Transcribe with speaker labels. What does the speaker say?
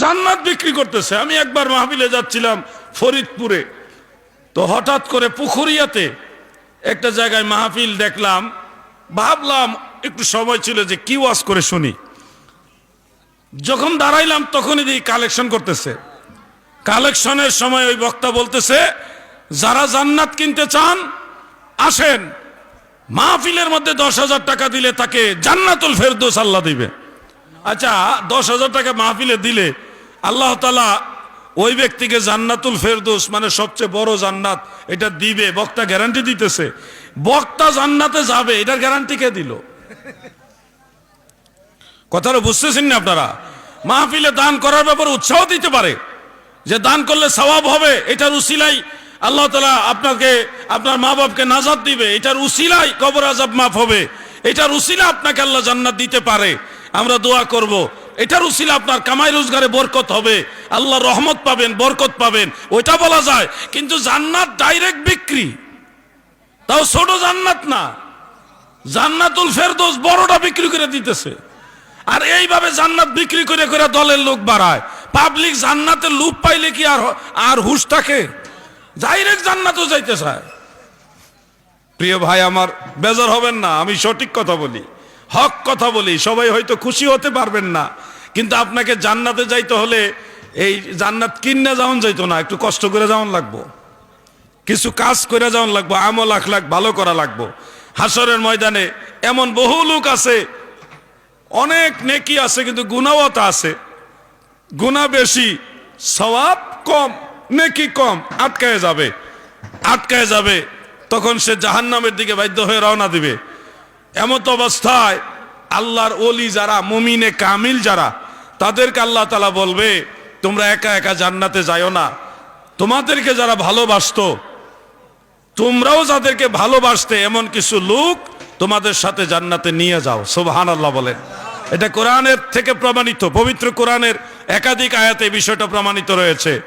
Speaker 1: জান্নাত বিক্রি করতেছে। আমি একবার মাহফিলে যাচ্ছিলাম ফরিদপুরে। তো হঠাৎ করে পুখুরিয়াতে একটা জায়গায় মাহফিল দেখলাম। ভাবলাম একটু সময় ছিল যে কি ওয়াজ করে শুনি। যখন দাঁড়াইলাম তখনই দেখি কালেকশন করতেছে। কালেকশনের সময় ওই বক্তা বলতেছে, যারা জান্নাত কিনতে চান, আসেন। মাহফিলের মধ্যে দশ হাজার টাকা দিলে তাকে জান্নাতুল ফেরদৌস আল্লাহ দিবে। আচ্ছা দশ হাজার টাকা মাহফিলে দিলে আল্লাহ তালা ওই ব্যক্তিকে জান্নাতুল ফেরদৌস মানে সবচেয়ে বড় জান্নাত, এটা দিবে, বক্তা গ্যারান্টি দিতেছে। বক্তা জান্নাতে যাবে, এটার গ্যারান্টি কে দিল? কথাটা বুঝতেছেন না আপনারা? মাহফিলে দান করার ব্যাপারে উৎসাহ দিতে পারে। যে দান করলে সওয়াব হবে, এটার উসিলাই আল্লাহ তালা আপনাকে, আপনার মা বাপকে নাজাদ দিবে, এটার উসিলাই কবর আজাব মাফ হবে, এটার উসিলা আপনাকে আল্লাহ জান্নাত দিতে পারে। আমরা দোয়া করব। এটার উসিলা আপনার কামাই রোজগারে বরকত হবে। আল্লাহ রহমত পাবেন, বরকত পাবেন। ওইটা বলা যায়। কিন্তু জান্নাত ডাইরেক্ট বিক্রি। তাও ছোট জান্নাত না। জান্নাতুল ফেরদৌস বড়টা বিক্রি করে দিতেছে। আর এইভাবে জান্নাত বিক্রি করে করে দলের লোক বাড়ায়। পাবলিক জান্নাতের লুপ পাইলে কি আর আর হুশ থাকে? ডাইরেক্ট জান্নাতও যাইতে চায়। প্রিয় ভাই, আমার বেজার হবেন না। আমি সঠিক কথা বলি। হক কথা বলি, সবাই হয়তো খুশি হতে পারবেন না। কিন্তু আপনাকে জান্নাতে যাইতে হলে এই জান্নাত কিনে যাওয়ান যাইতো না, একটু কষ্ট করে যাওয়ান লাগবো। কিছু কাজ করে যাওয়ান লাগবো, আমল আখলাখ ভালো করা লাগবো। হাসরের ময়দানে এমন বহু লোক আছে, অনেক নেকি আছে, কিন্তু গুণাওয়াত আছে। গুণা বেশি, সওয়াব কম, নেকি কম, আটকায় যাবে। আটকায় যাবে, তখন সে জাহান্নামের দিকে বাধ্য হয়ে রওনা দিবে। এমত অবস্থায় আল্লাহর ওলি যারা, মুমিনে কামিল যারা, তাদেরকে আল্লাহ তালা বলবে, তোমরা একা একা জান্নাতে যাইও না। তোমাদেরকে যারা ভালোবাসত, তোমরাও যাদেরকে ভালোবাসতে এমন কিছু লোক তোমাদের সাথে জান্নাতে নিয়ে যাও। সোবাহান আল্লাহ বলেন। এটা কোরআনের থেকে প্রমাণিত, পবিত্র কোরআনের একাধিক আয়াতে বিষয়টা প্রমাণিত রয়েছে।